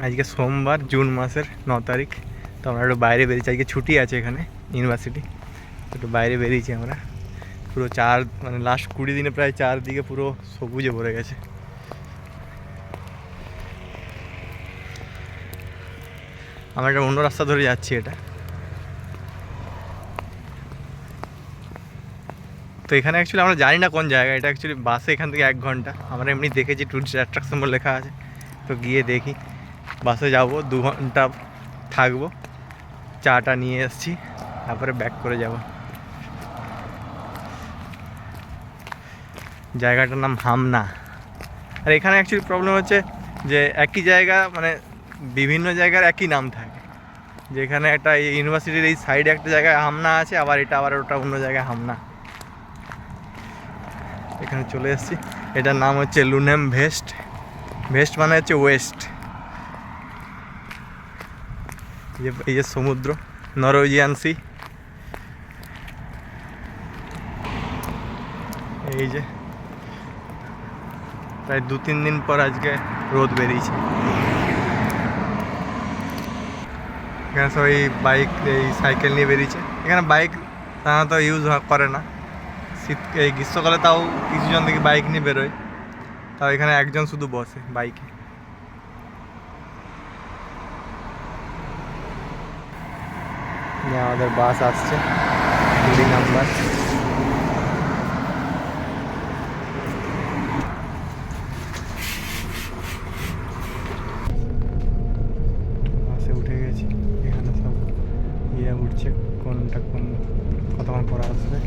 আজকে সোমবার, জুন মাসের ন তারিখ। তো আমরা একটু বাইরে বেরিয়েছি। আজকে ছুটি আছে এখানে ইউনিভার্সিটি একটু বাইরে বেরিয়েছি আমরা। পুরো চার মানে লাস্ট কুড়ি দিনে প্রায় চারদিকে পুরো সবুজে ভরে গেছে। আমরা একটা অন্য রাস্তা ধরে যাচ্ছি এটা। তো এখানে অ্যাকচুয়ালি আমরা জানি না কোন জায়গা। এটা অ্যাকচুয়ালি বাসে এখান থেকে এক ঘণ্টা। আমরা এমনি দেখেছি টুরিস্ট অ্যাট্রাকশন বলে লেখা আছে। তো গিয়ে দেখি। বাসে যাব, দু ঘণ্টা থাকব। চাটা নিয়ে এসেছি, তারপরে ব্যাক করে যাব। জায়গাটার নাম হামনা। আর এখানে অ্যাকচুয়ালি প্রবলেম হচ্ছে যে একই জায়গা মানে বিভিন্ন জায়গার একই নাম থাকে। যেখানে একটা ইউনিভার্সিটির এই সাইডে একটা জায়গায় হামনা আছে, আবার এটা, আবার ওটা অন্য জায়গায় হামনা। এখানে চলে এসেছি। এটার নাম হচ্ছে লুনেম ভেস্ট। ভেস্ট মানে হচ্ছে ওয়েস্ট এই এই যে সমুদ্র নরওয়েজিয়ান সি এই যে, প্রায় দু তিন দিন পর আজকে রোদ বেরিয়েছে। এখানে সবাই বাইক, এই সাইকেল নিয়ে বেরিয়েছে। এখানে বাইক সাধারণত ইউজ করে না। শীত, এই গ্রীষ্মকালে তাও কিছুজন দেখি বাইক নিয়ে বেরোয়। তাও এখানে একজন শুধু বসে বাইকে। যে আমাদের বাস আসছে কুড়ি নাম্বার বাসে উঠে গেছি এখানে সব ইয়ে উঠছে কোনটা কোন কতক্ষণ পরে আসবে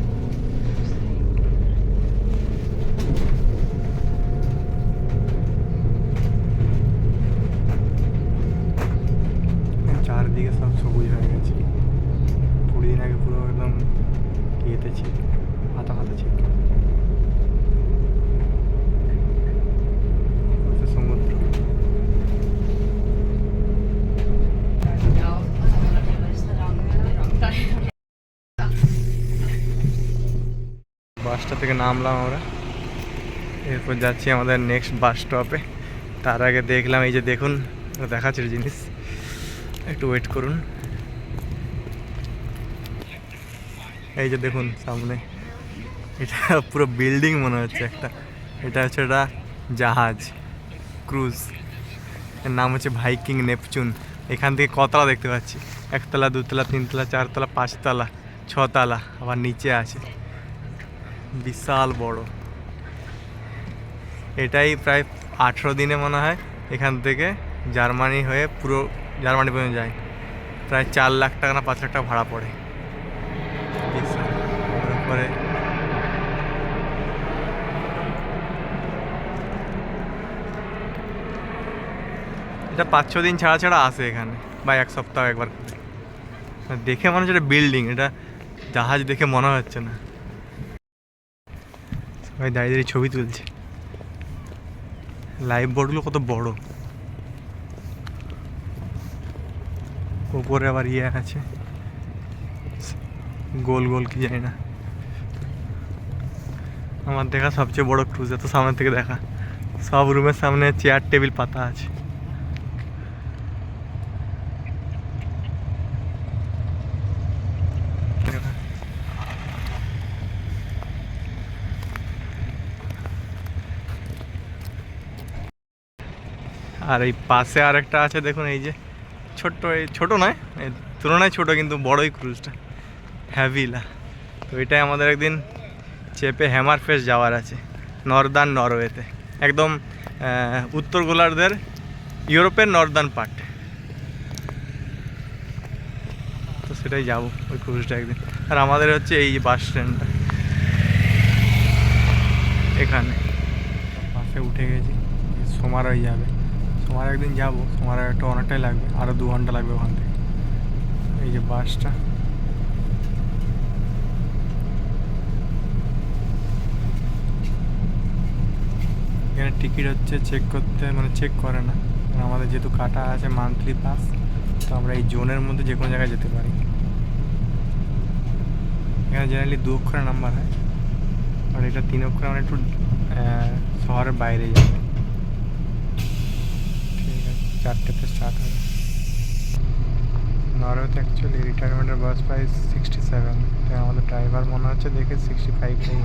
চারদিকে সব সবুজ হয়ে গেছে কুড়ি দিন আগে পুরো একদম ইয়েতে ছিল হাতা হাতা ছিল সমুদ্র। বাসটা থেকে নামলাম আমরা। এরপর যাচ্ছি আমাদের নেক্সট বাস স্টপে তার আগে দেখলাম, এই যে দেখুন, দেখাচ্ছে জিনিস। একটু ওয়েট করুন। এই যে দেখুন সামনে, এটা পুরো বিল্ডিং মনে হচ্ছে একটা। এটা হচ্ছে একটা জাহাজ ক্রুজ এর নাম হচ্ছে ভাইকিং নেপচুন এখান থেকে কতলা দেখতে পাচ্ছি? একতলা, দুতলা, তিনতলা, চারতলা, পাঁচতলা, ছতলা, আবার নিচে আছে। বিশাল বড়। এটাই প্রায় আঠেরো দিনে মনে হয় এখান থেকে জার্মানি হয়ে পুরো জার্মানি পর্যন্ত যায়। প্রায় চার লাখ টাকা না পাঁচ লাখ টাকা ভাড়া পড়ে। তারপরে এটা পাঁচ ছ দিন ছাড়া ছাড়া আসে এখানে, বা এক সপ্তাহ একবার করে। দেখে মনে হচ্ছে এটা বিল্ডিং এটা জাহাজ দেখে মনে হচ্ছে না। সবাই দাঁড়িয়ে দাঁড়িয়ে ছবি তুলছে। লাইভ বোর্ডগুলো কত বড়। উপরে আবার ইয়ে আছে। গোল গোল কি জানি না। আমার দেখা সবচেয়ে বড় ক্রুজ এত সামনে থেকে দেখা। সব রুমের সামনে চেয়ার টেবিল পাতা আছে। আর এই পাশে আর একটা আছে, দেখুন, এই যে ছোট্ট, এই ছোটো নয় তুলনায় ছোটো, কিন্তু বড়ই ক্রুজটা হ্যাভিলা তো এটাই আমাদের একদিন চেপে হ্যামার ফেস যাওয়ার আছে নর্দার্ন নরওয়েতে একদম উত্তর গোলার্ধের ইউরোপের নর্দার্ন পার্ট তো সেটাই যাব ওই ক্রুজটা একদিন। আর আমাদের হচ্ছে এই বাস স্ট্যান্ডটা এখানে। বাসে উঠে গেছি সোমার হয়ে যাবে। সোমার একদিন যাব সোমার একটা অনেকটাই লাগবে আরও দু ঘণ্টা লাগবে ওখান থেকে। এই যে বাসটা এখানে টিকিট হচ্ছে চেক করতে মানে চেক করে না। আমাদের যেহেতু কাটা আছে মান্থলি পাস তো আমরা এই জোনের মধ্যে যে কোনো জায়গায় যেতে পারি। এখানে জেনারেলি দু অক্ষরের নাম্বার হয়। আর এটা তিন অক্ষরে আমরা একটু শহরের বাইরে যাবে ঠিক আছে চারটেতে স্টার্ট হবে। নরওয়েতে অ্যাকচুয়ালি রিটায়ারমেন্টের বয়স প্রায় সিক্সটি সেভেন তাই আমাদের ড্রাইভার মনে হচ্ছে দেখে সিক্সটি ফাইভ ফাইভটাই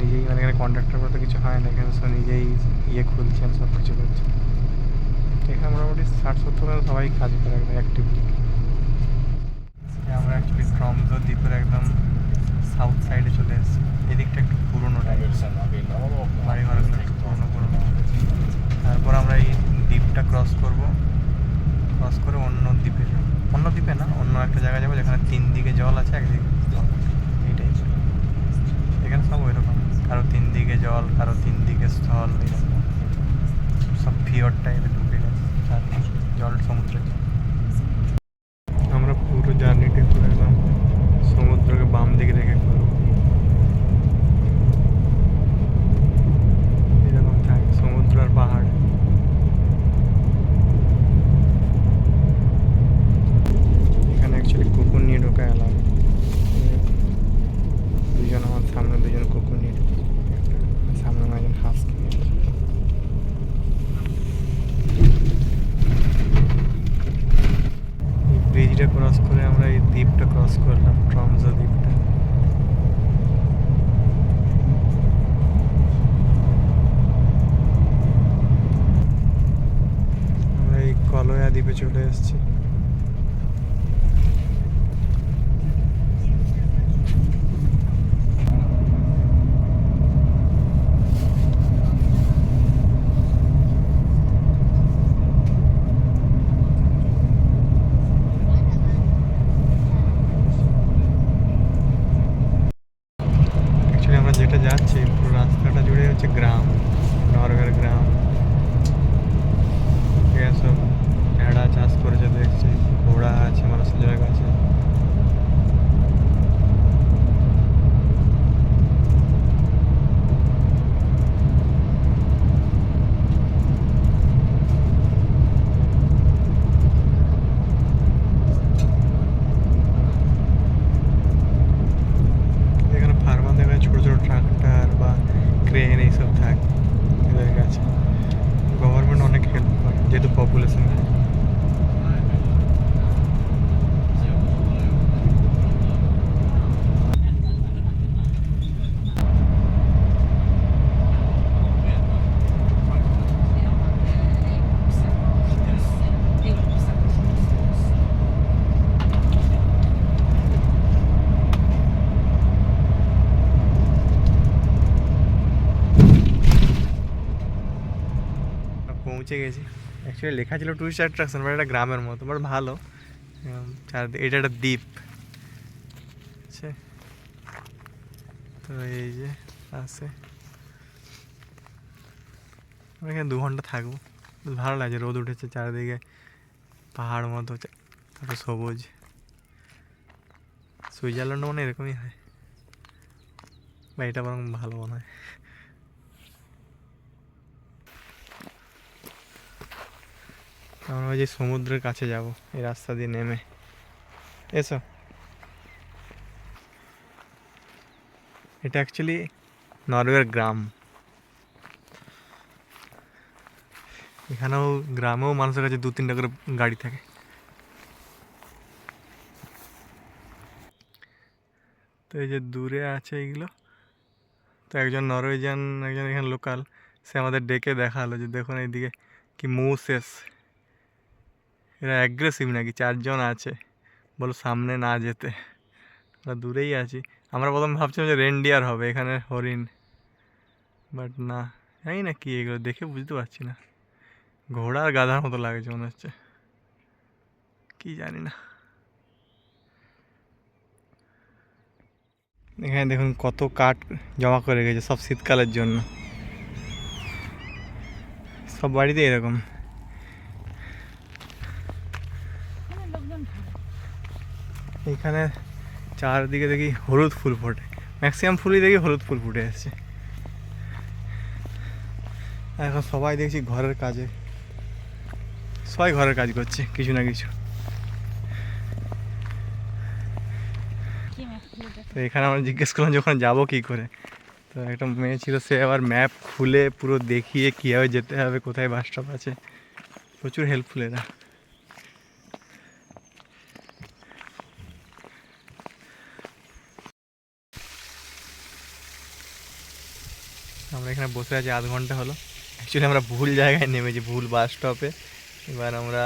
নিজেই মানে এখানে কন্ট্রাক্টর বলতে কিছু হয় না, এখানে সব নিজেই ইয়ে খুলছেন সব কিছু করছে এখানে মোটামুটি ষাট সত্তর সবাই কাজ করে একদম অ্যাক্টিভলি আমরা অ্যাকচুয়ালি ট্রমজো দ্বীপের একদম সাউথ সাইডে চলে এসেছি। এদিকটা একটু পুরোনো বাড়ি ঘরগুলো একটু পুরোনো পুরোনো। তারপর আমরা এই দ্বীপটা ক্রস করব। ক্রস করে অন্য দ্বীপে অন্য দ্বীপে না, অন্য একটা জায়গায় যাব যেখানে তিন দিকে জল আছে একদিকে এইটাই এখানে সব ওই রকম। কারও তিন দিকে জল কারও তিন দিকে স্থল সব ফিওর টাইপে ঢুকে গেছে। জল সমুদ্রের জল। আমরা পুরো জার্নিটা করে একদম সমুদ্রকে বাম দিকে রেখে করব এরকম থাকে সমুদ্র আর পাহাড় এখানে অ্যাকচুয়ালি কুকুর নিয়ে ঢোকা এলাম দুজন আমার সামনে দুজন কুকুর নিয়ে ঢুকেছে। একটা সামনে আমার একজন হাঁস নিয়ে ঢুকেছে। এই ব্রিজটা ক্রস করে আমরা এই দ্বীপটা ক্রস করলাম ট্রমজো দ্বীপটা আমরা এই কলয়া দ্বীপে চলে এসেছি। যেটা যাচ্ছি, পুরো রাস্তাটা জুড়ে হচ্ছে গ্রাম নরওয়ের গ্রাম। এখানে সব ভেড়া চাষ করেছে দেখছি ঘোড়া আছে মানুষের জায়গা আছে এখানে ফার্মার দেখা ছোটো ছোটো ট্রাক্টর বা ক্রেন এইসব থাকে এদের কাছে গভর্নমেন্ট অনেক হেল্প করে যেহেতু পপুলেশন পৌঁছে গেছি। অ্যাকচুয়ালি লেখা ছিল টুরিস্ট অ্যাট্রাকশন বাট এটা গ্রামের মতো বাট ভালো। এটা একটা দ্বীপ। তো এই যে আছে। আমরা এখানে দু ঘণ্টা থাকব। ভালো লাগছে, রোদ উঠেছে চারিদিকে, পাহাড় মতো তারপর সবুজ। সুইজারল্যান্ড মনে এরকমই হয়। বা এটা বরং ভালো মনে হয়। আমরা ওই যে সমুদ্রের কাছে যাব, এই রাস্তা দিয়ে নেমে। এসো। এটা অ্যাকচুয়ালি নরওয়ের গ্রাম। এখানেও গ্রামেও মানুষের কাছে দু তিনটা করে গাড়ি থাকে। তো এই যে দূরে আছে এইগুলো তো একজন নরওয়েজিয়ান, একজন এখানে লোকাল, সে আমাদের ডেকে দেখাল যে দেখুন এইদিকে কি মুসেস। এরা অ্যাগ্রেসিভ নাকি? চারজন আছে। বলো সামনে না যেতে। আমরা দূরেই আছি। আমরা প্রথম ভাবছিলাম যে রেন্ডিয়ার হবে, এখানে হরিণ। বাট না, জানি না কি এগুলো, দেখে বুঝতে পারছি না। ঘোড়া আর গাধার মতো লাগছে মনে হচ্ছে। কি জানি না। এখানে দেখুন কত কাঠ জমা করে গেছে সব শীতকালের জন্য। সব বাড়িতে এরকম। এখানে চারদিকে দেখি হলুদ ফুল ফোটে। ম্যাক্সিমাম ফুলই দেখি হলুদ ফুল ফুটে এসছে এখন সবাই দেখছি ঘরের কাজে। সবাই ঘরের কাজ করছে কিছু না কিছু। তো এখানে আমরা জিজ্ঞেস করলাম যখন যাব কী করে? তো একটা মেয়ে ছিল সে আবার ম্যাপ খুলে পুরো দেখিয়ে কীভাবে যেতে হবে কোথায় বাস স্টপ আছে। প্রচুর হেল্পফুল এরা। আমরা এখানে বসে আছি আধ ঘণ্টা হলো। অ্যাকচুয়ালি আমরা ভুল জায়গায় নেমেছি, ভুল বাস স্টপে এবার আমরা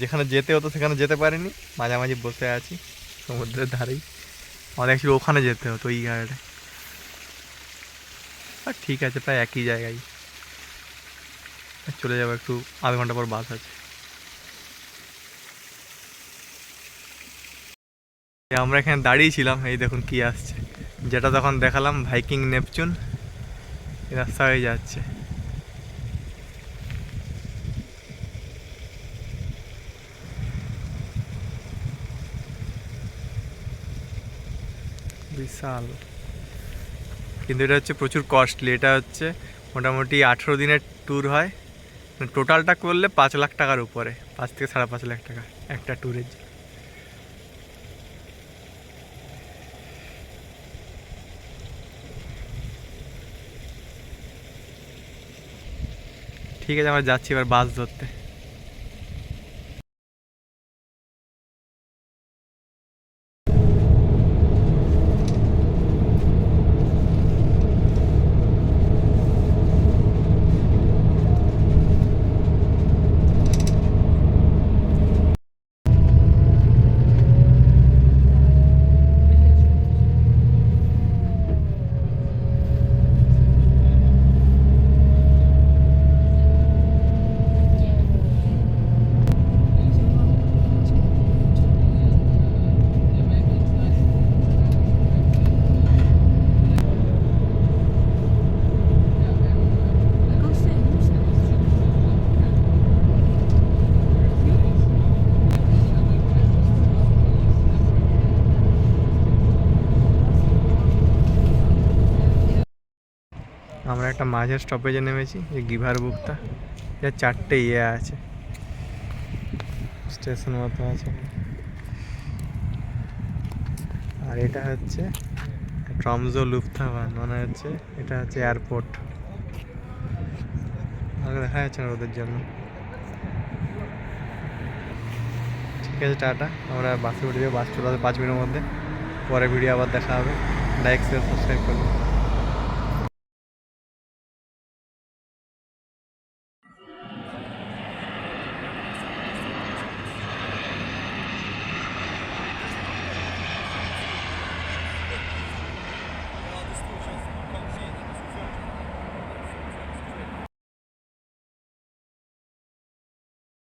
যেখানে যেতে হতো সেখানে যেতে পারিনি, মাঝামাঝি বসে আছি সমুদ্রের ধারেই। আমাদের অ্যাকচুয়ালি ওখানে যেতে হতো ওই জায়গাটায় আর ঠিক আছে, প্রায় একই জায়গায়। চলে যাব একটু, আধ ঘণ্টা পর বাস আছে। আমরা এখানে দাঁড়িয়েছিলাম এই দেখুন কি আসছে। যেটা তখন দেখালাম ভাইকিং নেপচুন এই রাস্তা হয়ে যাচ্ছে বিশাল। কিন্তু এটা হচ্ছে প্রচুর কস্টলি এটা হচ্ছে মোটামুটি আঠেরো দিনের ট্যুর হয়। টোটালটা করলে পাঁচ লাখ টাকার উপরে। পাঁচ থেকে সাড়ে পাঁচ লাখ টাকা একটা ট্যুরের ঠিক আছে আমরা যাচ্ছি এবার বাস ধরতে আমরা একটা মাঝের স্টপেজে নেমেছি যে গিভার বুকটা যার চারটে ইয়ে আছে। স্টেশন মতো আছে। আর এটা হচ্ছে ট্রমজো লুফথাভান মানে হচ্ছে এটা হচ্ছে এয়ারপোর্ট দেখা যাচ্ছে না ওদের জন্য। ঠিক আছে, টাটা। আমরা বাসে উঠে যাব, বাস চলে আসবে পাঁচ মিনিটের মধ্যে। পরে ভিডিও আবার দেখা হবে। লাইক শেয়ার সাবস্ক্রাইব করব